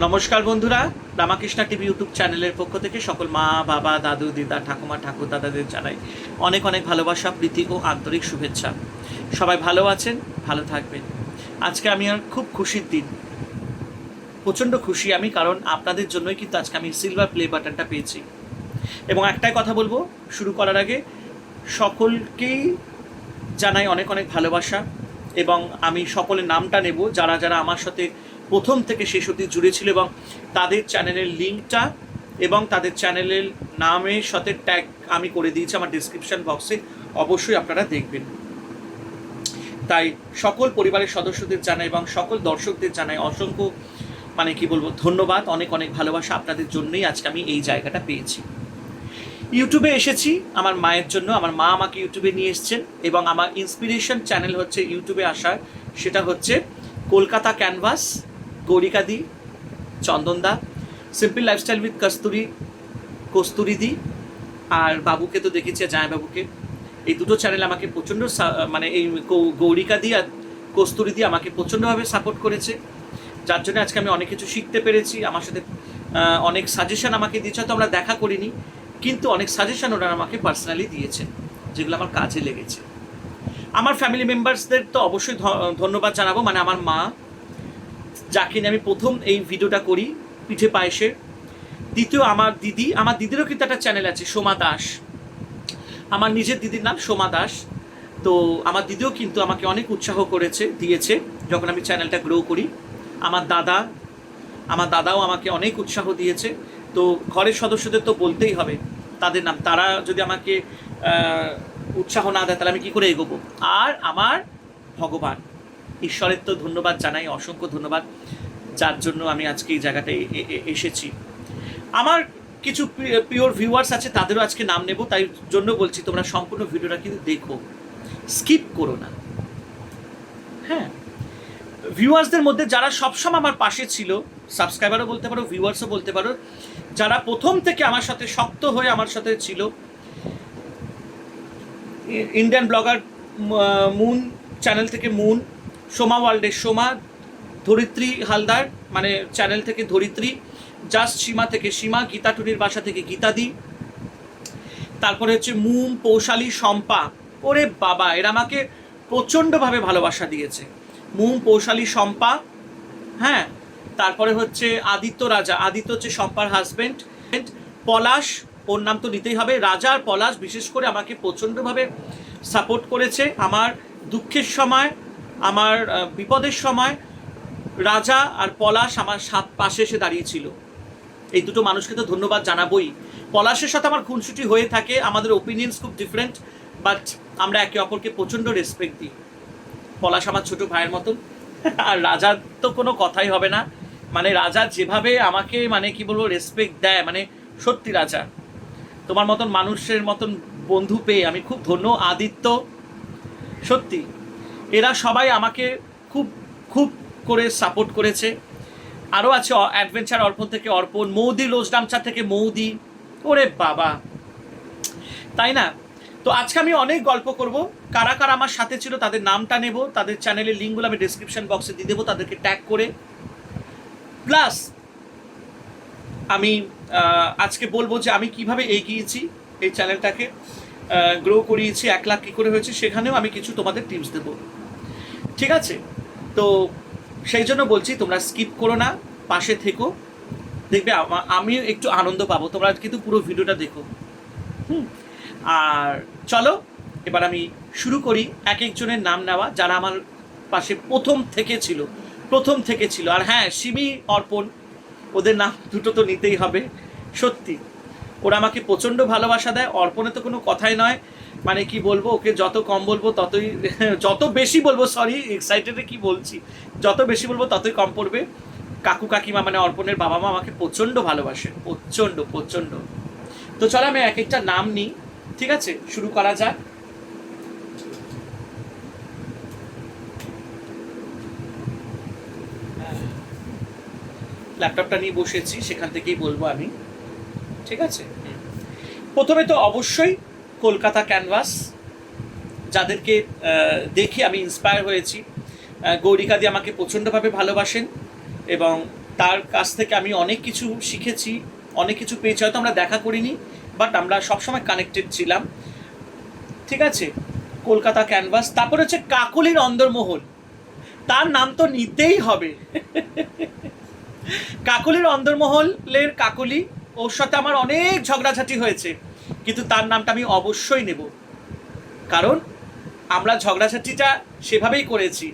নমস্কার বন্ধুরা, Ramakrishna TV YouTube চ্যানেলের পক্ষ থেকে সকল মা, বাবা, দাদু, দিদা, ঠাকুমা, ঠাকুর দাদাদের জানাই অনেক অনেক ভালোবাসা, প্রীতি ও আন্তরিক শুভেচ্ছা। সবাই ভালো আছেন, ভালো থাকবেন। আজকে আমি আর খুব খুশির দিন। প্রচণ্ড খুশি আমি, কারণ আপনাদের জন্যই কিন্তু আজকে আমি সিলভার প্লে বাটনটা পেয়েছি। এবং একটাই কথা বলব, শুরু করার আগে, সকলকেই জানাই অনেক অনেক ভালোবাসা এবং আমি সকলের নামটা নেব, যারা যারা আমার সাথে প্রথম থেকে শেষ অবধি জুড়ে ছিল এবং তাদের চ্যানেলের লিঙ্কটা এবং তাদের চ্যানেলের নামের সাথে ট্যাগ আমি করে দিয়েছি আমার ডিসক্রিপশন বক্সে অবশ্যই আপনারা দেখবেন। তাই সকল পরিবারের সদস্যদের জানাই এবং সকল দর্শকদের জানাই অসংখ্য মানে কি বলব, ধন্যবাদ, অনেক অনেক ভালোবাসা আপনাদের জন্যই আজকে আমি এই জায়গাটা পেয়েছি। ইউটিউবে এসেছি আমার মায়ের জন্য, আমার মা আমাকে ইউটিউবে নিয়ে এসেছেন এবং আমার ইন্সপিরেশন চ্যানেল হচ্ছে ইউটিউবে আসার, সেটা হচ্ছে কলকাতা ক্যানভাস গৌরিকাদি, চন্দনদা সিম্পল লাইফস্টাইল উইথ কস্তুরি কস্তুরিদি আর বাবুকে তো দেখেছি জামাইবাবুকে এই দুটো চ্যানেল আমাকে প্রচণ্ড মানে এই গৌরিকাদি আর কস্তুরিদি আমাকে প্রচণ্ডভাবে সাপোর্ট করেছে। যার জন্য আজকে আমি অনেক কিছু শিখতে পেরেছি। আমার সাথে অনেক সাজেশন আমাকে দিয়েছে, হয়তো আমরা দেখা করিনি, কিন্তু অনেক সাজেশন ওনারা আমাকে পার্সোনালি দিয়েছেন যেগুলো আমার কাজে লেগেছে। আমার ফ্যামিলি মেম্বার্সদের তো অবশ্যই ধন্যবাদ জানাব। মানে আমার মা যাকে নিয়ে আমি প্রথম এই ভিডিওটা করি, পিঠে পায়েসের। দ্বিতীয় আমার দিদি, আমার দিদিরও কিন্তু একটা চ্যানেল আছে, সোমা দাস। আমার নিজের দিদির নাম সোমা দাস। তো আমার দিদিও কিন্তু আমাকে অনেক উৎসাহ করেছে, দিয়েছে, যখন আমি চ্যানেলটা গ্রো করি। আমার দাদা, আমার দাদাও আমাকে অনেক উৎসাহ দিয়েছে। তো ঘরের সদস্যদের তো বলতেই হবে, তাদের নাম। তারা যদি আমাকে উৎসাহ না দেয়, তাহলে আমি কী করে এগোবো? আর আমার ভগবান। ঈশ্বরের তো ধন্যবাদ জানাই, অসংখ্য ধন্যবাদ। যার জন্য আমি আজকে এই জায়গাটায় এসেছি। আমার কিছু পিওর ভিউয়ার্স আছে, তাদেরও আজকে নাম নেব, তাই জন্য বলছি তোমরা সম্পূর্ণ ভিডিওটা কিন্তু দেখো। স্কিপ করো না। হ্যাঁ। ভিউয়ার্সদের মধ্যে যারা সবসময় আমার পাশে ছিল সাবস্ক্রাইবারও বলতে পারো ভিউয়ার্সও বলতে পারো, যারা প্রথম থেকে আমার সাথে শক্ত হয়ে আমার সাথে ছিল ইন্ডিয়ান ব্লগার মুন চ্যানেল থেকে মুন সোমা ওয়ার্ল্ডের সোমা ধরিত্রী হালদার মানে চ্যানেল থেকে ধরিত্রী জাস্ট সীমা থেকে সীমা, গীতা টুরির বাসা থেকে গীতা গীতাদি তারপরে হচ্ছে মুম, পৌশালী, শম্পা। ওরে বাবা, এরা আমাকে প্রচণ্ডভাবে ভালোবাসা দিয়েছে। মুম, পৌশালী, শম্পা হ্যাঁ? তারপরে হচ্ছে আদিত্য রাজা। আদিত্য হচ্ছে শম্পার হাজবেন্ড পলাশ, ওর নাম তো নিতেই হবে, রাজা আর পলাশ বিশেষ করে আমাকে প্রচণ্ডভাবে সাপোর্ট করেছে। আমার দুঃখের সময় আমার বিপদের সময় রাজা আর পলাশ আমার সাত পাশে এসে দাঁড়িয়েছিল। এই দুটো মানুষকে তো ধন্যবাদ জানাবোই। পলাশের সাথে আমার খুনসুটি হয়ে থাকে, আমাদের ওপিনিয়ন্স খুব ডিফারেন্ট বাট আমরা একে অপরকে প্রচণ্ড রেসপেক্ট দিই। পলাশ আমার ছোট ভাইয়ের মতন, আর রাজার তো কোনো কথাই হবে না। মানে রাজা যেভাবে আমাকে মানে কি বলব রেসপেক্ট দেয় মানে সত্যি রাজা। তোমার মতন মানুষের মতন বন্ধু পেয়ে আমি খুব ধন্য, আদিত্য, সত্যি। এরা সবাই আমাকে খুব খুব করে সাপোর্ট করেছে। আরও আছে অ্যাডভেঞ্চার অর্পণ থেকে অর্পণ, মৌদি লোজডামচা থেকে মৌদি। ওরে বাবা। তাই না? তো আজকে আমি অনেক গল্প করব। কারা কারা আমার সাথে ছিল তাদের নামটা নেব। তাদের চ্যানেলের লিঙ্কগুলো আমি ডিসক্রিপশন বক্সে দিয়ে দেবো তাদেরকে ট্যাগ করে। প্লাস আমি আজকে বলব যে আমি কীভাবে এগিয়েছি এই চ্যানেলটাকে গ্রো করিয়েছি, এক লাখ কী করে হয়েছে, সেখানেও আমি কিছু তোমাদের টিপস দেবো। ঠিক আছে? তো সেই জন্য বলছি, তোমরা স্কিপ করো না, পাশে থেকো। দেখবে আমা- আমিও একটু আনন্দ পাবো, তোমরা কিন্তু পুরো ভিডিওটা দেখো। হুম? আর চলো, এবার আমি শুরু করি, এক একজনের নাম নেওয়া, যারা আমার পাশে প্রথম থেকে ছিল, প্রথম থেকে ছিল। আর হ্যাঁ সিমি, অর্পণ, ওদের নাম দুটো তো নিতেই হবে, সত্যি। ওরা আমাকে প্রচণ্ড ভালোবাসা দেয়, অর্পণে তো কোনো কথাই নয়। মানে কি বলব, ওকে যত কম বলব ততই, যত বেশি বলব সরি এক্সাইটেডে কি বলছি, যত বেশি বলব ততই কম পড়বে। কাকু কাকিমা মানে অর্পণের বাবা মা আমাকে প্রচণ্ড ভালোবাসে, প্রচণ্ড প্রচণ্ড। তো চলো আমি এক একটা নাম নিই, ঠিক আছে? শুরু করা যাক। ল্যাপটপটা নিয়ে বসেছি, সেখান থেকেই বলব আমি, ঠিক আছে? প্রথমে তো অবশ্যই কলকাতা ক্যানভাস, যাদেরকে দেখে আমি ইন্সপায়ার হয়েছি। গৌরিকাদি আমাকে প্রচণ্ডভাবে ভালোবাসেন এবং তার কাছ থেকে আমি অনেক কিছু শিখেছি, অনেক কিছু পেয়েছি। হয়তো আমরা দেখা করিনি বাট আমরা সবসময় কানেক্টেড ছিলাম। ঠিক আছে? কলকাতা ক্যানভাস, তারপর হচ্ছে কাকলির অন্দরমহল তার নাম তো নিতেই হবে। কাকলির অন্দরমহলের কাকলি ওর সাথে আমার অনেক ঝগড়াঝাটি হয়েছে, কিন্তু তার নামটা আমি অবশ্যই নেব। কারণ আমরা ঝগড়াঝাটিটা সেভাবেই করেছি,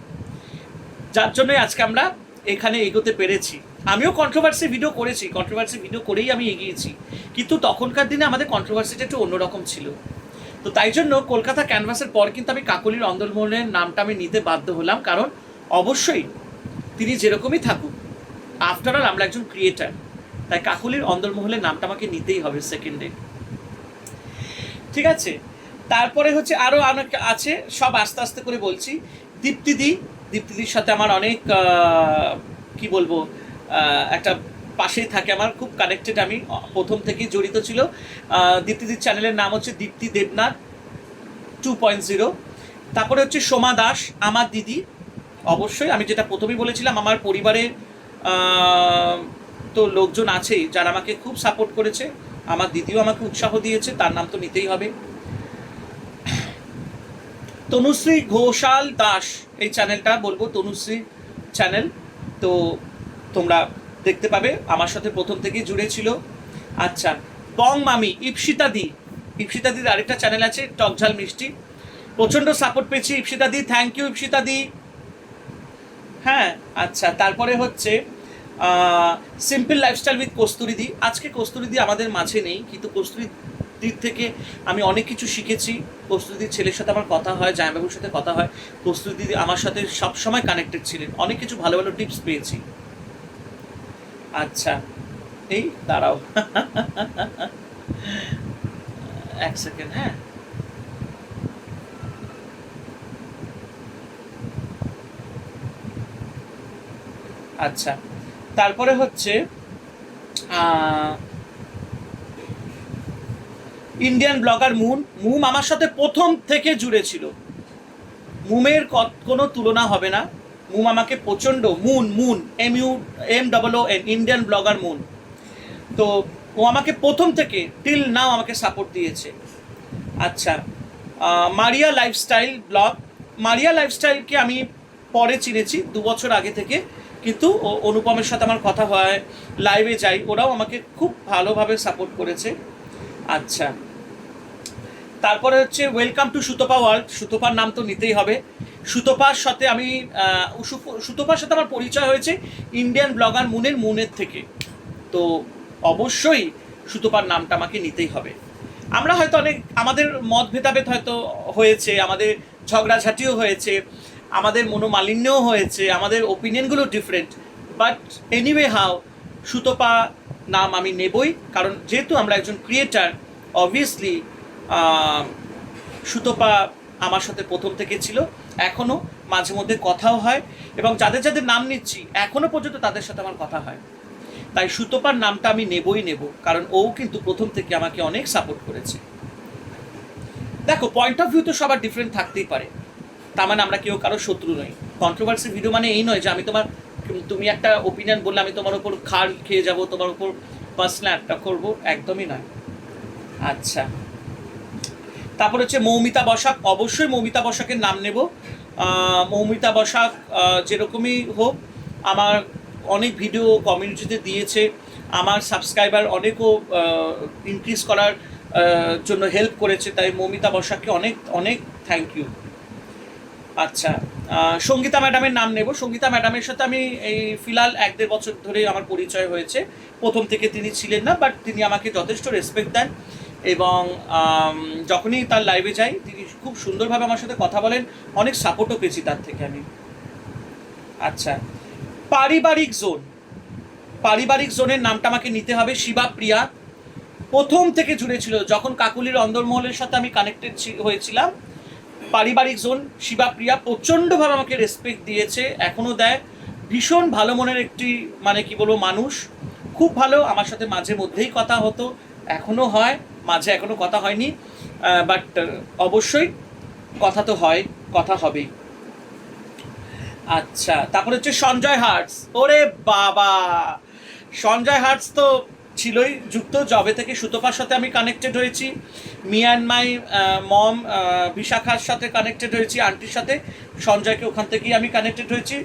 যার জন্যই আজকে আমরা এখানে এগোতে পেরেছি। আমিও কন্ট্রোভার্সি ভিডিও করেছি কন্ট্রোভার্সি ভিডিও করেই আমি এগিয়েছি, কিন্তু তখনকার দিনে আমাদের কন্ট্রোভার্সিটা একটু অন্যরকম ছিল। তো তাই জন্য কলকাতা ক্যানভাসের পর কিন্তু আমি কাকলির অন্দরমহলের নামটা আমি নিতে বাধ্য হলাম, কারণ অবশ্যই তিনি যেরকমই থাকুক আফটার অল আমরা একজন ক্রিয়েটার তাই কাকলির অন্দরমহলের নামটা আমাকে নিতেই হবে সেকেন্ডে ঠিক আছে? তারপরে হচ্ছে আরও অনেক আছে সব আস্তে আস্তে করে বলছি। দীপ্তিদি দীপ্তিদির সাথে আমার অনেক কি বলব একটা পাশেই থাকে আমার খুব কানেক্টেড আমি প্রথম থেকেই জড়িত ছিল। দীপ্তিদির চ্যানেলের নাম হচ্ছে Dipti Debnath two point zero তারপরে হচ্ছে সোমা দাস আমার দিদি। অবশ্যই আমি যেটা প্রথমেই বলেছিলাম আমার পরিবারে আহ, তো লোকজন আছেই যারা আমাকে খুব সাপোর্ট করেছে। আমার দিদিও আমাকে উৎসাহ দিয়েছে, তার নাম তো নিতেই হবে। তনুশ্রী ঘোষাল দাস, এই চ্যানেলটা বলব, তনুশ্রী চ্যানেল তো তোমরা দেখতে পাবে, আমার সাথে প্রথম থেকেই জুড়ে ছিল। আচ্ছা বং মামি, ইপসিতা দি। ইপসিতা দির আরেকটা চ্যানেল আছে টকঝাল মিষ্টি। প্রচণ্ড সাপোর্ট পেয়েছি ইপসিতা দি থ্যাংক ইউ ইপসিতা দি। হ্যাঁ আচ্ছা তারপরে হচ্ছে সিম্পল লাইফস্টাইল উইথ কস্তুরি দি। আজকে কস্তুরি দি আমাদের মাঝে নেই, কিন্তু কস্তুরি দিক থেকে আমি অনেক কিছু শিখেছি। কস্তুরিদির ছেলের সাথে আমার কথা হয়, জামাইবাবুর সাথে কথা হয়। কস্তুরি দিদি আমার সাথে সবসময় কানেক্টেড ছিলেন। অনেক কিছু ভালো ভালো টিপস পেয়েছি। আচ্ছা এই দাঁড়াও। এক সেকেন্ড হ্যাঁ। আচ্ছা। তারপরে হচ্ছে ইন্ডিয়ান ব্লগার মুন মুম আমার সাথে প্রথম থেকে জুড়ে ছিল। মুমের কোনো তুলনা হবে না। মুম আমাকে প্রচণ্ড moon moon M U M double O N Indian blogger moon তো ও আমাকে প্রথম থেকে টিল নাও আমাকে সাপোর্ট দিয়েছে। আচ্ছা মারিয়া লাইফস্টাইল ব্লগ মারিয়া লাইফস্টাইলকে আমি পরে চিনেছি, দু বছর আগে থেকে। কিন্তু অনুপমের সাথে আমার কথা হয় লাইভে যাই, ওরাও আমাকে খুব ভালোভাবে সাপোর্ট করেছে। আচ্ছা। তারপরে হচ্ছে ওয়েলকাম টু সুতপা ওয়ার্ল্ড সুতপার নাম তো নিতেই হবে। সুতপার সাথে আমি সুতপার সাথে আমার পরিচয় হয়েছে ইন্ডিয়ান ব্লগার মুনের মুনের থেকে। তো অবশ্যই সুতপার নামটা আমাকে নিতেই হবে। আমরা হয়তো অনেক, আমাদের মত ভেদাভেদ হয়তো হয়েছে, আমাদের ঝগড়াঝাটিও হয়েছে। আমাদের মনোমালিন্যও হয়েছে, আমাদের ওপিনিয়নগুলো different but anyway how, Sutapa নাম আমি নেবই, কারণ যেহেতু আমরা একজন ক্রিয়েটার অবভিয়াসলি সুতপা আমার সাথে প্রথম থেকে ছিল, এখনও মাঝে মধ্যে কথাও হয় এবং যাদের যাদের নাম নিচ্ছি, এখনও পর্যন্ত তাদের সাথে আমার কথা হয়। তাই সুতপার নামটা আমি নেবই নেব, কারণ ও কিন্তু প্রথম থেকে আমাকে অনেক সাপোর্ট করেছে। দেখো পয়েন্ট অফ ভিউ তো সবার ডিফারেন্ট থাকতেই পারে। তার মানে আমরা কেউ কারও শত্রু নই। কন্ট্রোভার্সি ভিডিও মানে এই নয় যে আমি তোমার তুমি একটা ওপিনিয়ন বললে আমি তোমার উপর খাড় খেয়ে যাব, তোমার উপর পার্সোনাল অ্যাটাক করব, একদমই নয়। আচ্ছা। তারপর হচ্ছে মৌমিতা বসাক। অবশ্যই মৌমিতা বসাকের নাম নেব। মৌমিতা বসাক যেরকমই হোক, আমার অনেক ভিডিও কমিউনিটিতে দিয়েছে। আমার সাবস্ক্রাইবার অনেকও ইনক্রিজ করার জন্য হেল্প করেছে। তাই মৌমিতা বসাককে অনেক অনেক থ্যাংক ইউ আচ্ছা সঙ্গীতা ম্যাডামের নাম নেব। সঙ্গীতা ম্যাডামের সাথে আমি এই ফিলহাল এক দেড় বছর ধরে আমার পরিচয় হয়েছে। প্রথম থেকে তিনি ছিলেন না বাট তিনি আমাকে যথেষ্ট রেসপেক্ট দেন এবং যখনই তার লাইভে যাই, তিনি খুব সুন্দরভাবে আমার সাথে কথা বলেন। অনেক সাপোর্টও পেয়েছি তার থেকে আমি। আচ্ছা পারিবারিক জোন পারিবারিক জোনের নামটা আমাকে নিতে হবে শিবা প্রিয়া। প্রথম থেকে জুড়ে ছিল, যখন কাকুলির অন্দরমহলের সাথে আমি কানেক্টেড হয়েছিলাম পারিবারিক জোন, শিবাপ্রিয়া প্রচণ্ডভাবে আমাকে রেসপেক্ট দিয়েছে, এখনও দেয়। ভীষণ ভালো মনের একটি মানে কি বলব, মানুষ। খুব ভালো, আমার সাথে মাঝে মধ্যেই কথা হতো, এখনও হয়, মাঝে এখনও কথা হয়নি বাট অবশ্যই কথা তো হয়, কথা হবেই। আচ্ছা তারপরে হচ্ছে সঞ্জয় হার্টস। ওরে বাবা! সঞ্জয় হার্টস তো ছিলই যুক্ত। জবে থেকে সুতপার সাথে আমি কানেক্টেড হয়েছি। মি অ্যান্ড মাই মম বিশাখার সাথে কানেক্টেড হয়েছি, আন্টির সাথে। সঞ্জয়কে ওখান থেকেই আমি কানেক্টেড হয়েছি।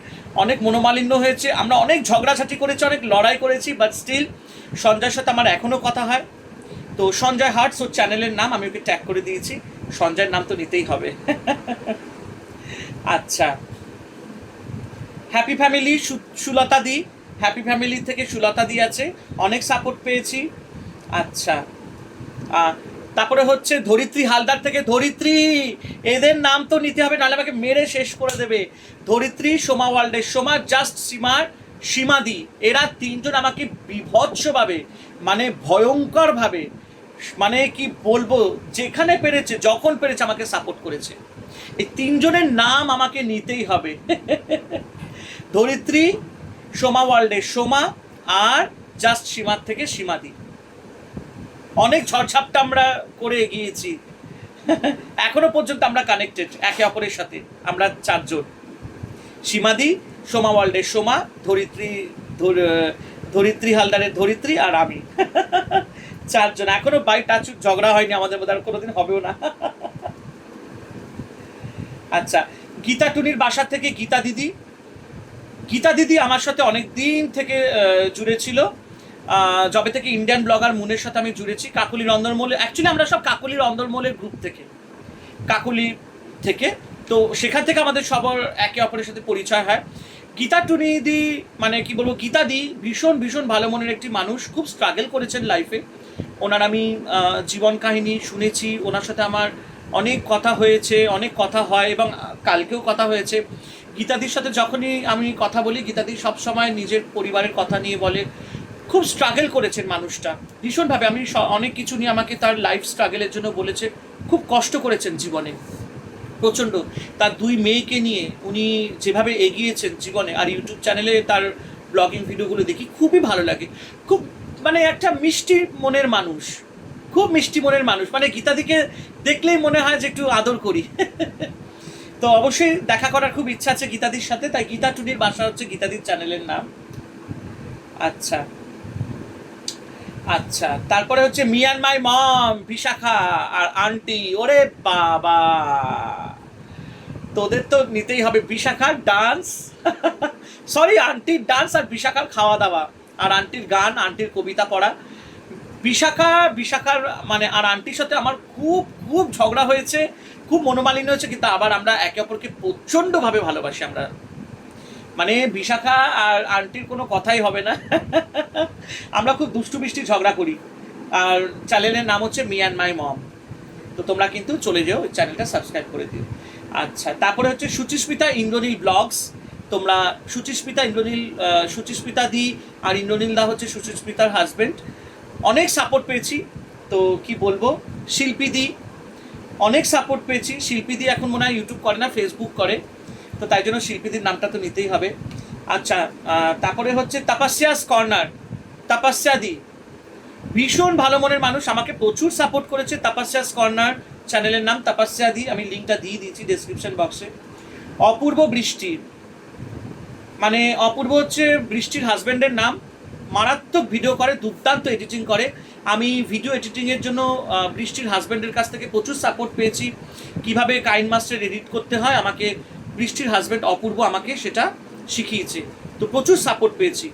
অনেক মনোমালিন্য হয়েছে। আমরা অনেক ঝগড়াঝাটি করেছি, অনেক লড়াই করেছি বাট স্টিল সঞ্জয়ের সাথে আমার এখনও কথা হয়। তো সঞ্জয় হার্টস ওর চ্যানেলের নাম আমি ওকে ট্যাগ করে দিয়েছি। সঞ্জয়ের নাম তো নিতেই হবে। আচ্ছা। Happy family Sulata di. Happy family থেকে সুলতা দি আছে। অনেক সাপোর্ট পেয়েছি। আচ্ছা। তারপরে হচ্ছে ধরিত্রী হালদার থেকে। ধরিত্রী, এদের নাম তো নিতে হবে, নাহলে আমাকে মেরে শেষ করে দেবে। ধরিত্রী, সোমা ওয়ার্ল্ডের সোমা জাস্ট সীমার সীমাদি। এরা তিনজন আমাকে বিভৎসভাবে মানে ভয়ঙ্করভাবে মানে কি বলব, যেখানে পেরেছে, যখন পেরেছে, আমাকে সাপোর্ট করেছে। এই তিনজনের নাম আমাকে নিতেই হবে। ধরিত্রী সোমা ওয়ার্ল্ডের সোমা আর জাস্ট সীমার থেকে সীমা সীমাদি। অনেক ঝড়ঝাপটা আমরা করে এগিয়েছি। এখনও পর্যন্ত আমরা কানেক্টেড একে অপরের সাথে। আমরা চারজন। সীমাদি, সোমা ওয়ার্ল্ডের সোমা, ধরিত্রী, ধর- ধরিত্রী হালদারের ধরিত্রী আর আমি। চারজন। এখনও বাই টাচ ঝগড়া হয়নি আমাদের মধ্যে, আর কোনোদিন হবেও না। আচ্ছা গীতা টুনির বাসা থেকে গীতা দিদি গীতা দিদি আমার সাথে অনেক দিন থেকে জুড়ে ছিল। যবে থেকে ইন্ডিয়ান ব্লগার মুনের সাথে আমি জুড়েছি কাকুলির অন্দরমহল অ্যাকচুয়ালি আমরা সব কাকুলির অন্দরমহলের গ্রুপ থেকে, কাকুলি থেকে। তো সেখান থেকে আমাদের সবার একে অপরের সাথে পরিচয় হয়। গীতা টুনিদি মানে কি বলব, গীতা দি ভীষণ ভীষণ ভালো মনের একটি মানুষ, খুব স্ট্রাগল করেছেন লাইফে ওনার আমি জীবন কাহিনী শুনেছি, ওনার সাথে আমার অনেক কথা হয়েছে, অনেক কথা হয় এবং কালকেও কথা হয়েছে। গীতাদির সাথে যখনই আমি কথা বলি, গীতাদি সবসময় নিজের পরিবারের কথা নিয়ে বলে, খুব স্ট্রাগল করেছেন মানুষটা। ভীষণভাবে আমি অনেক কিছু নিয়ে আমাকে তার লাইফ স্ট্রাগলের জন্য বলেছে, খুব কষ্ট করেছেন জীবনে। প্রচণ্ড। তার দুই মেয়েকে নিয়ে উনি যেভাবে এগিয়েছেন জীবনে, আর ইউটিউব চ্যানেলে তার ব্লগিং ভিডিওগুলো দেখি, খুবই ভালো লাগে। খুব মানে একটা মিষ্টি মনের মানুষ। খুব মিষ্টি মনের মানুষ। মানে গীতাদিকে দেখলেই মনে হয় যে একটু আদর করি। তো অবশ্যই দেখা করার খুব ইচ্ছা আছে গীতাদির সাথে, তাই গীতা টুনির বাসা হচ্ছে গীতাদির চ্যানেলের নাম। আচ্ছা। আচ্ছা তারপরে হচ্ছে me and my mom, Bishakha R aunty, ওরে বাবা। তোদের তো নিতেই হবে বিশাখার ডান্স। সরি, আন্টির ডান্স আর বিশাখার খাওয়া দাওয়া আর আন্টির গান, আন্টির কবিতা পড়া। বিশাখা, বিশাখার মানে আর আন্টির সাথে আমার খুব খুব ঝগড়া হয়েছে। খুব মনোমালিন্য হয়েছে, কিন্তু আবার আমরা একে অপরকে প্রচণ্ডভাবে ভালোবাসি আমরা। মানে বিশাখা আর আন্টির কোনো কথাই হবে না। আমরা খুব দুষ্টু মিষ্টি ঝগড়া করি। আর চ্যানেলের নাম হচ্ছে মি অ্যান্ড মাই মম। তো তোমরা কিন্তু চলে যেও ওই চ্যানেলটা সাবস্ক্রাইব করে দিও। আচ্ছা তারপরে হচ্ছে সুচিস্মিতা ইন্দ্রনীল ব্লগস। তোমরা সুচিস্মিতা ইন্দ্রনীল সুচিস্মিতা দি আর ইন্দ্রনীল দা হচ্ছে সুচিস্মিতার হাজবেন্ড অনেক সাপোর্ট পেয়েছি। তো কি বলব? শিল্পী দি। অনেক সাপোর্ট পেয়েছি। শিল্পী দি এখন মনে হয় ইউটিউব করে না ফেসবুক করে। তো তাই জন্য শিল্পীদের নামটা তো নিতেই হবে। আচ্ছা তারপরে হচ্ছে তাপাস্যাস কর্নার তাপাস্যা দি ভীষণ ভালো মনের মানুষ, আমাকে প্রচুর সাপোর্ট করেছে তাপাস্যাস কর্নার চ্যানেলের নাম তাপাস্যা দি আমি লিঙ্কটা দিয়ে দিয়েছি ডেসক্রিপশন বক্সে অপূর্ব বৃষ্টি। মানে অপূর্ব হচ্ছে বৃষ্টির হাজব্যান্ডের নাম। মারাত্মক ভিডিও করে, দুর্দান্ত এডিটিং করে। আমি ভিডিও এডিটিংয়ের জন্য বৃষ্টির হাজব্যান্ডের কাছ থেকে প্রচুর সাপোর্ট পেয়েছি। কীভাবে কাইন মাস্টার এডিট করতে হয়, আমাকে বৃষ্টির হাজব্যান্ড অপূর্ব আমাকে সেটা শিখিয়েছে। তো প্রচুর সাপোর্ট পেয়েছি।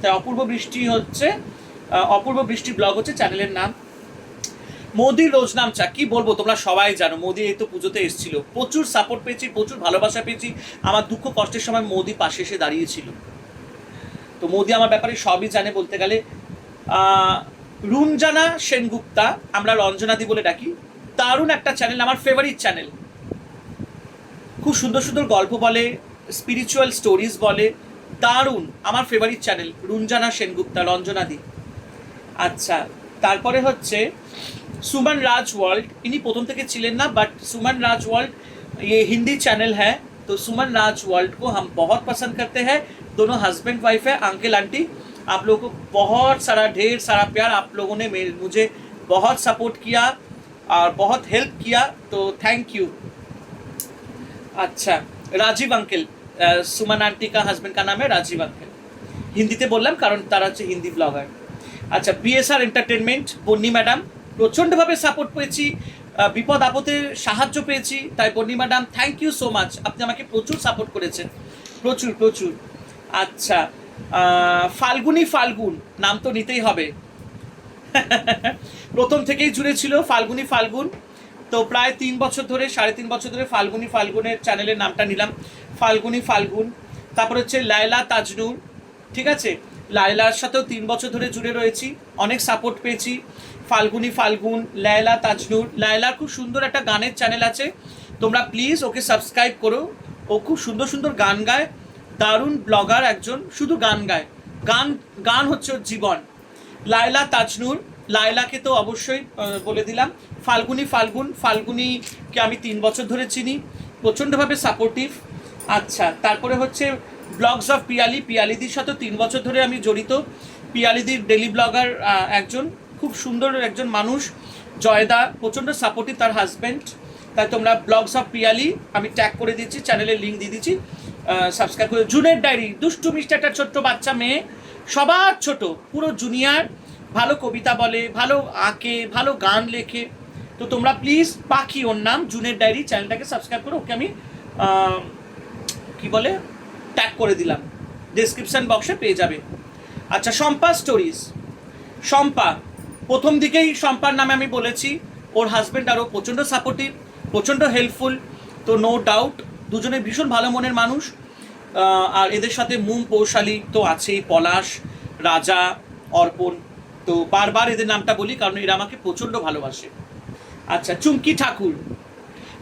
তাই অপূর্ব বৃষ্টি হচ্ছে অপূর্ব বৃষ্টি ব্লগ হচ্ছে চ্যানেলের নাম মোদির রোজ নাম চা, কি বলব তোমরা সবাই জানো, মোদি এই তো পুজোতে এসেছিল। প্রচুর সাপোর্ট পেয়েছি, প্রচুর ভালোবাসা পেয়েছি। আমার দুঃখ কষ্টের সময় মোদি পাশে এসে দাঁড়িয়েছিল। তো মোদি আমার ব্যাপারে সবই জানে বলতে গেলে আহ, রুনজানা সেনগুপ্তা আমরা রঞ্জনাদি বলে ডাকি দারুণ একটা চ্যানেল আমার ফেভারিট চ্যানেল খুব সুন্দর সুন্দর গল্প বলে স্পিরিচুয়াল স্টোরিজ বলে দারুণ আমার ফেভারিট চ্যানেল রুনজানা সেনগুপ্তা রঞ্জনাদি আচ্ছা তারপরে হচ্ছে सुमन राज वर्ल्ड इन्हीं प्रथम থেকে ছিলেন না बट सुमन राज वर्ल्ड ये हिंदी चैनल है तो सुमन राज वर्ल्ड को हम बहुत पसंद करते हैं दोनों हस्बैंड वाइफ है अंकल आंटी आप लोगों को बहुत सारा ढेर सारा प्यार आप लोगों ने मेरे मुझे बहुत सपोर्ट किया और बहुत हेल्प किया तो थैंक यू अच्छा राजीव अंकल सुमन आंटी का हस्बैंड का नाम है राजीव अंकल হিন্দিতে বললাম কারণ তারা হচ্ছে হিন্দি ব্লগার আচ্ছা বিএসআর এন্টারটেনমেন্ট বন্নি ম্যাডাম প্রচণ্ডভাবে সাপোর্ট পেয়েছি আহ, বিপদ আপদে সাহায্য পেয়েছি তাই Bonni madam thank you so much আপনি আমাকে প্রচুর সাপোর্ট করেছেন প্রচুর প্রচুর আচ্ছা আহ, ফাল্গুনি ফাল্গুন, নাম তো নিতেই হবে। প্রথম থেকেই জুড়ে ছিল ফাল্গুনি ফাল্গুন। তো প্রায় তিন বছর ধরে, সাড়ে তিন বছর ধরে ফাল্গুনি ফাল্গুনের চ্যানেলের নামটা নিলাম, ফাল্গুনি ফাল্গুন। তারপর হচ্ছে লায়লা তাজনুর, ঠিক আছে? লায়লার সাথেও তিন বছর ধরে জুড়ে রয়েছি, অনেক সাপোর্ট পেয়েছি। ফাল্গুনি ফাল্গুন, লায়লা তাজনুর, লায়লার খুব সুন্দর একটা গানের চ্যানেল আছে। তোমরা প্লিজ ওকে সাবস্ক্রাইব করো। ও খুব সুন্দর সুন্দর গান গায়। দারুণ ব্লগার একজন, শুধু গান গায়। গান গান হচ্ছে ওর জীবন। লায়লা তাজনুর, লায়লাকে তো অবশ্যই বলে দিলাম। ফাল্গুনি ফাল্গুন, ফাল্গুনিকে আমি তিন বছর ধরে চিনি, প্রচণ্ডভাবে সাপোর্টিভ আচ্ছা তারপরে হচ্ছে ব্লগস অফ পিয়ালি। পিয়ালিদির সাথে তিন বছর ধরে আমি জড়িত। পিয়ালিদির ডেলি ব্লগার একজন, খুব সুন্দর একজন মানুষ। জয়দা, প্রচণ্ড সাপোর্টিভ তার হাজব্যান্ড তাই তোমরা ব্লগস অফ পিয়ালি, আমি ট্যাগ করে দিচ্ছি চ্যানেলের লিঙ্ক দিয়ে দিচ্ছি। সাবস্ক্রাইব করে জুনের ডায়েরি দুষ্টু মিষ্টি একটা ছোট্ট বাচ্চা মেয়ে, সবার ছোট, পুরো জুনিয়র ভালো কবিতা বলে, ভালো আঁকে, ভালো গান লেখে। তো তোমরা প্লিজ পাখি ওর নাম, জুনের ডায়েরি চ্যানেলটাকে সাবস্ক্রাইব করো, ওকে আমি কি বলে ট্যাগ করে দিলাম। ডেসক্রিপশন বক্সে পেয়ে যাবে। আচ্ছা শম্পা স্টোরিজ শম্পা, প্রথম দিকেই শম্পার নামে আমি বলেছি, ওর হাজব্যান্ড আরও প্রচণ্ড সাপোর্টিভ প্রচণ্ড হেল্পফুল তো নো ডাউট দুজনে ভীষণ ভালো মনের মানুষ। আর এদের সাথে মুম পৌশালী তো আছেই, পলাশ, রাজা, অর্পণ। তো বারবার এদের নামটা বলি, কারণ এরা আমাকে প্রচণ্ড ভালোবাসে। আচ্ছা চুমকি ঠাকুর।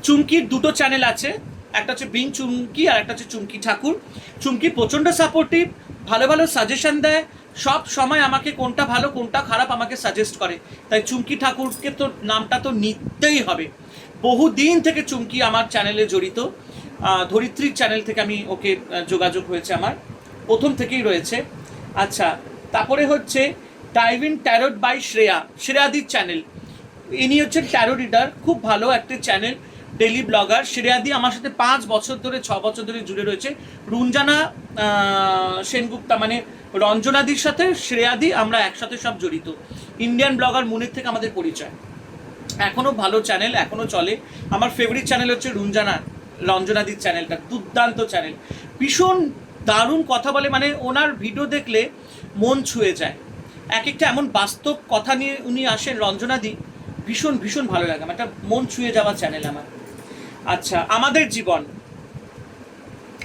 চুমকির দুটো চ্যানেল আছে, একটা হচ্ছে বিং চুমকি আর একটা হচ্ছে চুমকি ঠাকুর। চুমকি প্রচণ্ড সাপোর্টিভ ভালো ভালো সাজেশন দেয়। সব সময় আমাকে কোনটা ভালো, কোনটা খারাপ আমাকে সাজেস্ট করে। তাই চুমকি ঠাকুরকে তো নামটা তো নিতেই হবে। বহু দিন থেকে চুমকি আমার চ্যানেলে জড়িত। ধরিত্রীর চ্যানেল থেকে আমি ওকে যোগাযোগ হয়েছে আমার। প্রথম থেকেই রয়েছে। আচ্ছা তারপরে হচ্ছে ডাইভিন ট্যারোট বাই শ্রেয়া শ্রেয়াদির চ্যানেল ইনি হচ্ছেন ট্যারো রিডার খুব ভালো একটা চ্যানেল ডেলি ব্লগার শ্রেয়াদি আমার সাথে পাঁচ বছর ধরে, ছ বছর ধরে জুড়ে রয়েছে। রুঞ্জানা সেনগুপ্তা মানে রঞ্জনাদির সাথে শ্রেয়াদি আমরা একসাথে সব জড়িত। ইন্ডিয়ান ব্লগার মুনির থেকে আমাদের পরিচয়। এখনও ভালো চ্যানেল এখনও চলে। আমার ফেভারিট চ্যানেল হচ্ছে রুঞ্জানা রঞ্জনাদির চ্যানেলটা, দুর্দান্ত চ্যানেল। ভীষণ দারুণ কথা বলে মানে ওনার ভিডিও দেখলে মন ছুঁয়ে যায়। এক একটা এমন বাস্তব কথা নিয়ে উনি আসেন রঞ্জনাদি, ভীষণ ভীষণ ভালো লাগে। আমার একটা মন ছুঁয়ে যাওয়া চ্যানেল আমার। আচ্ছা আমাদের জীবন।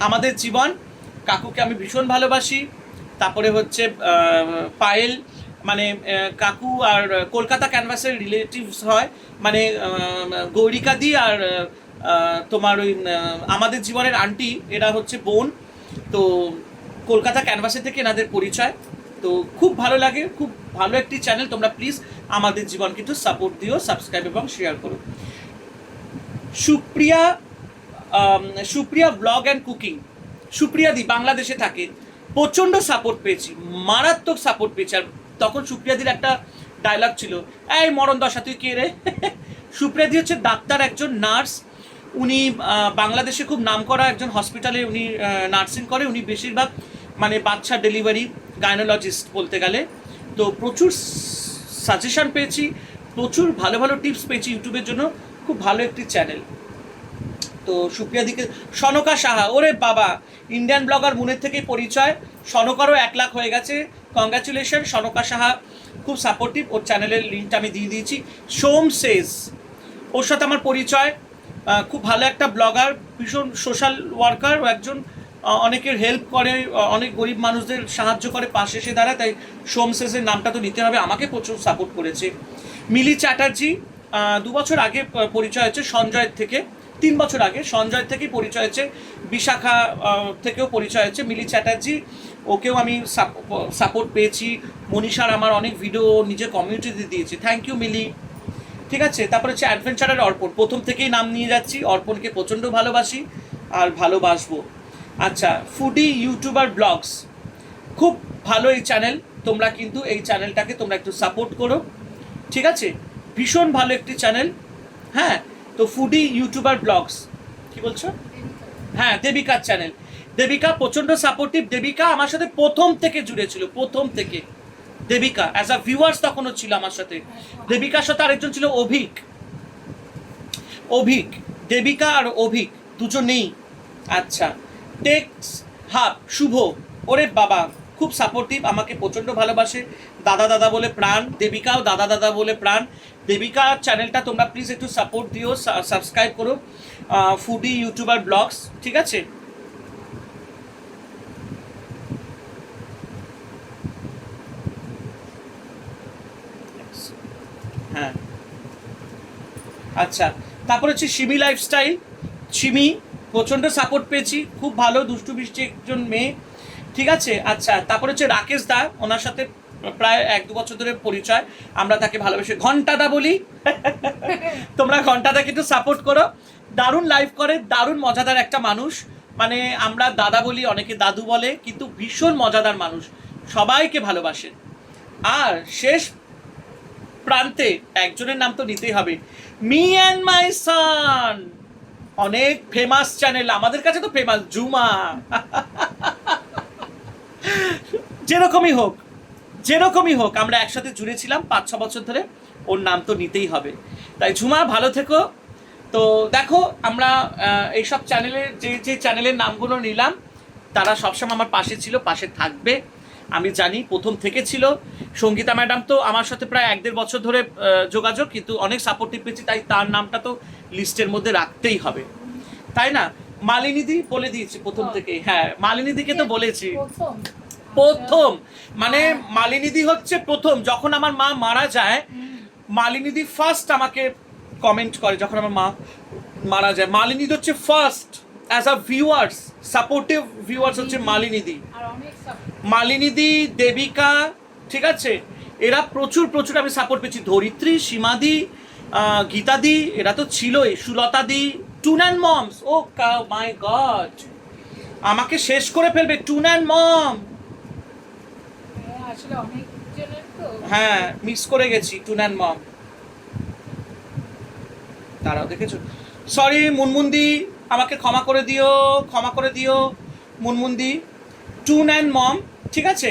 আমাদের জীবন, কাকুকে আমি ভীষণ ভালোবাসি। তারপরে হচ্ছে পায়েল মানে কাকু আর কলকাতা ক্যানভাসের রিলেটিভস হয়। মানে গৌরিকাদি আর তোমার ওই আমাদের জীবনের আন্টি, এরা হচ্ছে বোন। তো কলকাতা ক্যানভাসের থেকে এনাদের পরিচয়। তো খুব ভালো লাগে, খুব ভালো একটি চ্যানেল তোমরা প্লিজ আমাদের জীবন কিন্তু সাপোর্ট দিও সাবস্ক্রাইব এবং শেয়ার করো। Supriya Supriya blog and cooking Supriya di, বাংলাদেশে থাকে। প্রচণ্ড সাপোর্ট পেয়েছি, মারাত্মক সাপোর্ট পেয়েছি। আর তখন সুপ্রিয়াদির একটা ডায়লগ ছিল, এই মরণ দশা, তুই কে রে? সুপ্রিয়াদি হচ্ছে ডাক্তার, একজন নার্স। উনি বাংলাদেশে খুব নামকরা একজন হসপিটালে উনি নার্সিং করে। উনি বেশিরভাগ মানে বাচ্চা ডেলিভারি গাইনোলজিস্ট বলতে গেলে। তো প্রচুর সাজেশন পেয়েছি, প্রচুর ভালো ভালো টিপস পেয়েছি ইউটিউবের জন্য। খুব ভালো একটি চ্যানেল তো সুপ্রিয়া দিকে, সনকা সাহা, ওরে বাবা! ইন্ডিয়ান ব্লগার মুনের থেকেই পরিচয়। সনকারও এক লাখ হয়ে গেছে। কংগ্রাচুলেশন সনকা সাহা। খুব সাপোর্টিভ ওর চ্যানেলের লিঙ্কটা আমি দিয়ে দিয়েছি। সোম সেজ ওর সাথে আমার পরিচয়। খুব ভালো একটা ব্লগার, ভীষণ সোশ্যাল ওয়ার্কার ও একজন অনেকের হেল্প করে অনেক গরিব মানুষদের সাহায্য করে, পাশে এসে দাঁড়ায়, তাই সোম সেজের নামটা তো নিতে হবে, আমাকে প্রচুর সাপোর্ট করেছে। মিলি চ্যাটার্জি দু বছর আগে পরিচয় হয়েছে সঞ্জয়ের থেকে, তিন বছর আগে সঞ্জয় থেকেই পরিচয় হয়েছে, বিশাখা থেকেও পরিচয় হয়েছে মিলি চ্যাটার্জি, ওকেও আমি সাপোর্ট পেয়েছি। মনীষার আমার অনেক ভিডিও নিজের কমিউনিটিতে দিয়েছি। Thank you Mili. ঠিক আছে, তারপরে হচ্ছে অ্যাডভেঞ্চারের অর্পণ। প্রথম থেকেই নাম নিয়ে যাচ্ছি, অর্পণকে প্রচণ্ড ভালোবাসি আর ভালোবাসবো। আচ্ছা ফুডি ইউটিউবার ব্লগস খুব ভালো এই চ্যানেল তোমরা কিন্তু এই চ্যানেলটাকে তোমরা একটু সাপোর্ট করো। ঠিক আছে, ভীষণ ভালো একটি চ্যানেল হ্যাঁ তো ফুডি ইউটিউবার ব্লগস কি বলছো? হ্যাঁ দেবিকার চ্যানেল দেবিকা প্রচণ্ড সাপোর্টিভ দেবিকা আমার সাথে প্রথম থেকে জুড়ে ছিল প্রথম থেকে। দেবিকা অ্যাজ আ ভিউয়ার্স তখনও ছিল আমার সাথে। দেবিকার সাথে আরেকজন ছিল অভিক। অভিক, দেবিকা আর অভিক দুজন নেই আচ্ছা টেক্স হাব শুভ। ওরে বাবা, খুব সাপোর্টিভ আমাকে প্রচণ্ড ভালোবাসে। দাদা দাদা বলে প্রাণ, দেবিকাও দাদা দাদা বলে প্রাণ। দেবিকা চ্যানেলটা তোমরা প্লিজ একটু সাপোর্ট দিও সাবস্ক্রাইব করো। ফুডি ইউটিউবার ব্লগস ঠিক আছে? আচ্ছা তারপর হচ্ছে সিমি লাইফস্টাইল সিমি প্রচণ্ড সাপোর্ট পেয়েছি, খুব ভালো, দুষ্টু বৃষ্টি একজন মেয়ে। ঠিক আছে? আচ্ছা তারপর হচ্ছে রাকেশ দা, ওনার সাথে প্রায় এক দু বছর ধরে পরিচয়। আমরা তাকে ভালোবেসে, ঘন্টাদা বলি। তোমরা ঘন্টাদাকে কিন্তু সাপোর্ট করো। দারুণ লাইভ করে, দারুণ মজাদার একটা মানুষ। মানে আমরা দাদা বলি, অনেকে দাদু বলে, কিন্তু ভীষণ মজাদার মানুষ। সবাইকে ভালোবাসেন আর শেষ প্রান্তে একজনের নাম তো নিতেই হবে। Me and my son. অনেক ফেমাস চ্যানেল আমাদের কাছে তো ফেমাস জুমা। যেরকমই হোক যেরকমই হোক, আমরা একসাথে জুড়েছিলাম পাঁচ, ছ বছর ধরে, ওর নাম তো নিতেই হবে। তাই ঝুমা ভালো থেকো। তো দেখো, আমরা এইসব চ্যানেলের যে যে চ্যানেলের নামগুলো নিলাম, তারা সবসময় আমার পাশে ছিল, পাশে থাকবে। আমি জানি প্রথম থেকে ছিল। সঙ্গীতা ম্যাডাম তো আমার সাথে প্রায় এক দেড় বছর ধরে যোগাযোগ কিন্তু অনেক সাপোর্টিভ পেয়েছি তাই তার নামটা তো লিস্টের মধ্যে রাখতেই হবে। তাই না? মালিনীদি বলে দিয়েছি প্রথম থেকে হ্যাঁ মালিনীদিকে তো বলেছি। প্রথম? মানে মালিনীদি হচ্ছে প্রথম যখন আমার মা মারা যায় মালিনীদি ফার্স্ট আমাকে কমেন্ট করে যখন আমার মা মারা যায়। মালিনীদি হচ্ছে first as a viewers supportive viewers হচ্ছে মালিনীদি আর অনেক support। মালিনীদি দেবিকা ঠিক আছে? এরা প্রচুর প্রচুর আমি সাপোর্ট পেয়েছি। ধরিত্রী সীমাদি গীতাদি এরা তো ছিলই। সুলতাদি টুন অ্যান্ড মমস। ও কা মাই গড! আমাকে শেষ করে ফেলবে টুন অ্যান্ড মম! হ্যাঁ, মিস করে গেছি টুন অ্যান্ড মম। তারাও দেখেছ? সরি মুনমুন্দি আমাকে ক্ষমা করে দিও ক্ষমা করে দিও মুনমুন্দি। টুন অ্যান্ড মম ঠিক আছে?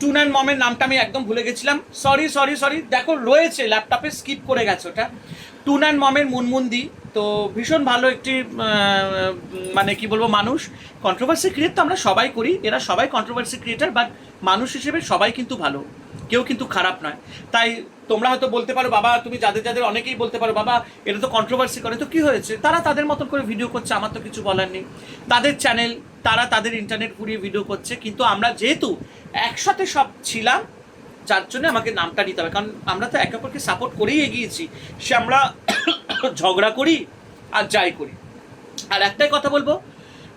টুন অ্যান্ড মমের নামটা আমি একদম ভুলে গেছিলাম। সরি সরি সরি দেখো, রয়েছে ল্যাপটপে স্কিপ করে গেছে ওটা। টুন অ্যান্ড মমের মুনমুন্দি তো ভীষণ ভালো একটি মানে কি বলব, মানুষ। কন্ট্রোভার্সি ক্রিয়েট তো আমরা সবাই করি। এরা সবাই কন্ট্রোভার্সি ক্রিয়েটার বাট মানুষ হিসেবে সবাই কিন্তু ভালো। কেউ কিন্তু খারাপ নয়। তাই তোমরা হয়তো বলতে পারো, বাবা, তুমি যাদের যাদের অনেকেই বলতে পারো, বাবা এটা তো কন্ট্রোভার্সি করে। তো কি হয়েছে? তারা তাদের মতন করে ভিডিও করছে, আমার তো কিছু বলার নেই। তাদের চ্যানেল তারা তাদের ইন্টারনেট ঘুরিয়ে ভিডিও করছে। কিন্তু আমরা যেহেতু একসাথে সব ছিলাম, যার জন্য আমাকে নামটা নিতে হবে। কারণ আমরা তো একে অপরকে সাপোর্ট করেই এগিয়েছি। সে আমরা ঝগড়া করি আর যাই করি। আর একটাই কথা বলব,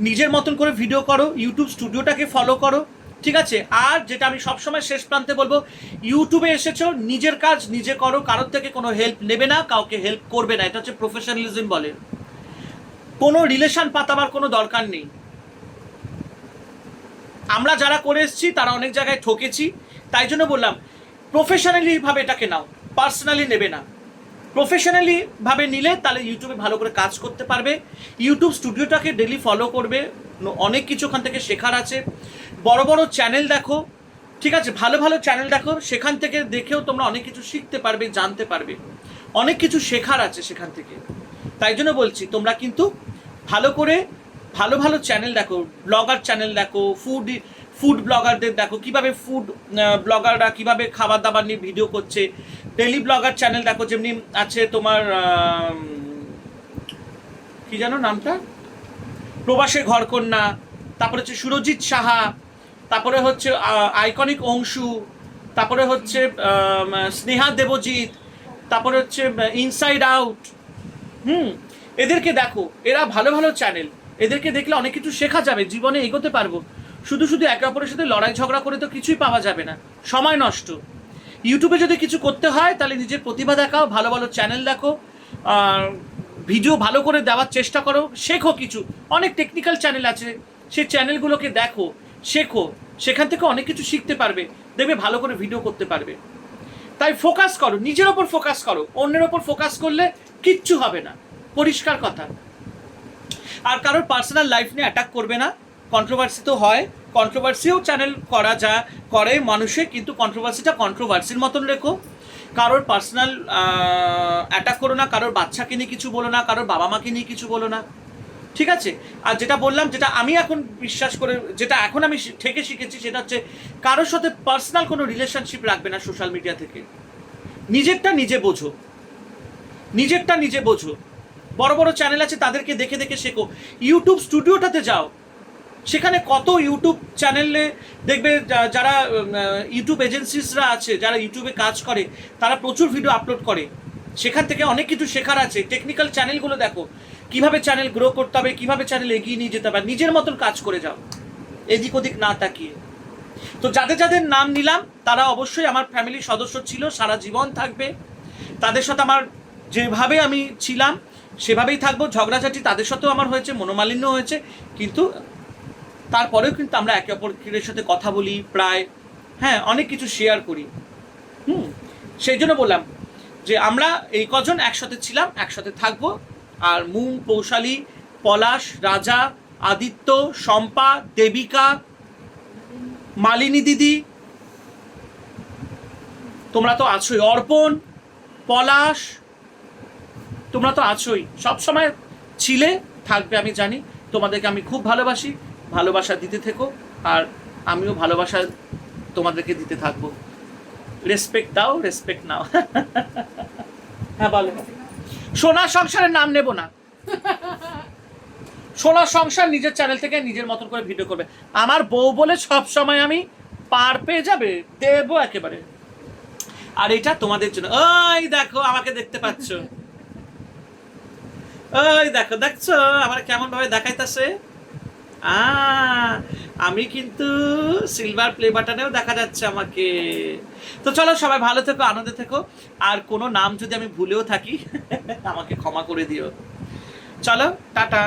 নিজের মতন করে ভিডিও করো ইউটিউব স্টুডিওটাকে ফলো করো, ঠিক আছে? আর যেটা আমি সবসময় শেষ প্রান্তে বলব ইউটিউবে এসেছ, নিজের কাজ নিজে করো, কারোর থেকে কোনো হেল্প নেবে না, কাউকে হেল্প করবে না। এটা হচ্ছে প্রফেশনালিজম বলে। কোনো রিলেশন পাতাবার কোনো দরকার নেই। আমরা যারা করে এসেছি, তারা অনেক জায়গায় ঠকেছি। তাই জন্য বললাম প্রফেশনালিভাবে এটাকে নাও পার্সোনালি নেবে না। প্রফেশনালিভাবে নিলে তাহলে ইউটিউবে ভালো করে কাজ করতে পারবে। ইউটিউব স্টুডিওটাকে ডেলি ফলো করবে। অনেক কিছু ওখান থেকে শেখার আছে। বড় বড় চ্যানেল দেখো, ঠিক আছে? ভালো ভালো চ্যানেল দেখো, সেখান থেকে দেখেও তোমরা অনেক কিছু শিখতে পারবে, জানতে পারবে। অনেক কিছু শেখার আছে সেখান থেকে। তাই জন্য বলছি, তোমরা কিন্তু ভালো করে ভালো ভালো চ্যানেল দেখো ব্লগার চ্যানেল দেখো ফুড ফুড ব্লগারদের দেখো, কীভাবে ফুড ব্লগাররা কীভাবে খাবার দাবার নিয়ে ভিডিও করছে। ডেলি ব্লগার চ্যানেল দেখো, যেমনি আছে তোমার কি জানো নামটা? প্রবাসে ঘরকন্যা, তারপরে হচ্ছে সুরজিৎ সাহা, তারপরে হচ্ছে আইকনিক অংশু, তারপরে হচ্ছে স্নেহা দেবজিৎ, তারপরে হচ্ছে ইনসাইড আউট হুম, এদেরকে দেখো, এরা ভালো ভালো চ্যানেল এদেরকে দেখলে অনেক কিছু শেখা যাবে, জীবনে এগোতে পারব। শুধু শুধু একে অপরের সাথে লড়াই ঝগড়া করে তো কিছুই পাওয়া যাবে না। সময় নষ্ট। ইউটিউবে যদি কিছু করতে হয়, তাহলে নিজের প্রতিভা দেখাও, ভালো ভালো চ্যানেল দেখো ভিডিও ভালো করে দেওয়ার চেষ্টা করো, শেখো কিছু। অনেক টেকনিক্যাল চ্যানেল আছে, সেই চ্যানেলগুলোকে দেখো, শেখো। সেখান থেকে অনেক কিছু শিখতে পারবে, দেখবে ভালো করে ভিডিও করতে পারবে। তাই ফোকাস করো, নিজের ওপর ফোকাস করো, অন্যের ওপর ফোকাস করলে কিচ্ছু হবে না। পরিষ্কার কথা। আর কারোর পার্সোনাল লাইফ নিয়ে অ্যাটাক করবে না। কন্ট্রোভার্সি তো হয়। কন্ট্রোভার্সিও চ্যানেল করা যা করে মানুষে, কিন্তু কন্ট্রোভার্সিটা কন্ট্রোভার্সির মতন রেখো। কারোর পার্সোনাল অ্যাটাক করো না, কারোর বাচ্চাকে নিয়ে কিছু বলো না, কারোর বাবা মাকে নিয়ে কিছু বলো না। ঠিক আছে? আর যেটা বললাম, যেটা আমি এখন বিশ্বাস করে, যেটা এখন আমি থেকে শিখেছি, সেটা হচ্ছে কারোর সাথে পার্সোনাল কোনো রিলেশনশিপ রাখবে না সোশ্যাল মিডিয়া থেকে। নিজেরটা নিজে বোঝো। নিজেরটা নিজে বোঝো। বড় বড় চ্যানেল আছে, তাদেরকে দেখে দেখে শেখো। ইউটিউব স্টুডিওটাতে যাও। সেখানে কত ইউটিউব চ্যানেলে দেখবে যারা ইউটিউব এজেন্সিসরা আছে, যারা ইউটিউবে কাজ করে, তারা প্রচুর ভিডিও আপলোড করে। সেখান থেকে অনেক কিছু শেখার আছে। টেকনিক্যাল চ্যানেলগুলো দেখো। কীভাবে চ্যানেল গ্রো করতে হবে, কীভাবে চ্যানেল এগিয়ে নিয়ে যেতে হবে নিজের মতন কাজ করে যাও। এদিক ওদিক না তাকিয়ে। তো যাদের যাদের নাম নিলাম, তারা অবশ্যই আমার ফ্যামিলির সদস্য ছিল, সারা জীবন থাকবে। তাদের সাথে আমার যেভাবে আমি ছিলাম সেভাবেই থাকব, ঝগড়াঝাটি তাদের সাথেও আমার হয়েছে, মনোমালিন্য হয়েছে, কিন্তু তারপরেও কিন্তু আমরা একে অপরের সাথে কথা বলি প্রায় হ্যাঁ অনেক কিছু শেয়ার করি। হুম, সেই জন্য বললাম যে আমরা এই কজন একসাথে ছিলাম, একসাথে থাকব, আর মুং পৌশালী পলাশ, রাজা, আদিত্য, শম্পা, দেবিকা, মালিনী দিদি, তোমরা তো আছোই, অর্পণ, পলাশ তোমরা তো আছোই। সব সময় ছিলে থাকবে আমি জানি। তোমাদেরকে আমি খুব ভালোবাসি। ভালোবাসা দিতে থেকো। আর আমিও ভালোবাসা তোমাদেরকে দিতে থাকব। রেসপেক্ট দাও রেসপেক্ট নাও। হ্যাঁ বলো। সোনার সংসারের নাম নেব না। সোনার সংসার নিজের চ্যানেল থেকে নিজের মতন করে ভিডিও করবে। আমার বউ বলে সব সময় আমি পার পেয়ে যাবে দেবো একেবারে। আর এটা তোমাদের জন্য। ওই দেখো আমাকে দেখতে পাচ্ছ। ওই দেখো, দেখছ? আমার কেমন ভাবে দেখাইতেছে আমি কিন্তু সিলভার প্লে বাটনেও দেখা যাচ্ছে আমাকে। তো চলো, সবাই ভালো থেকো, আনন্দে থেকো। আর কোনো নাম যদি আমি ভুলেও থাকি, আমাকে ক্ষমা করে দিও। চলো, টাটা।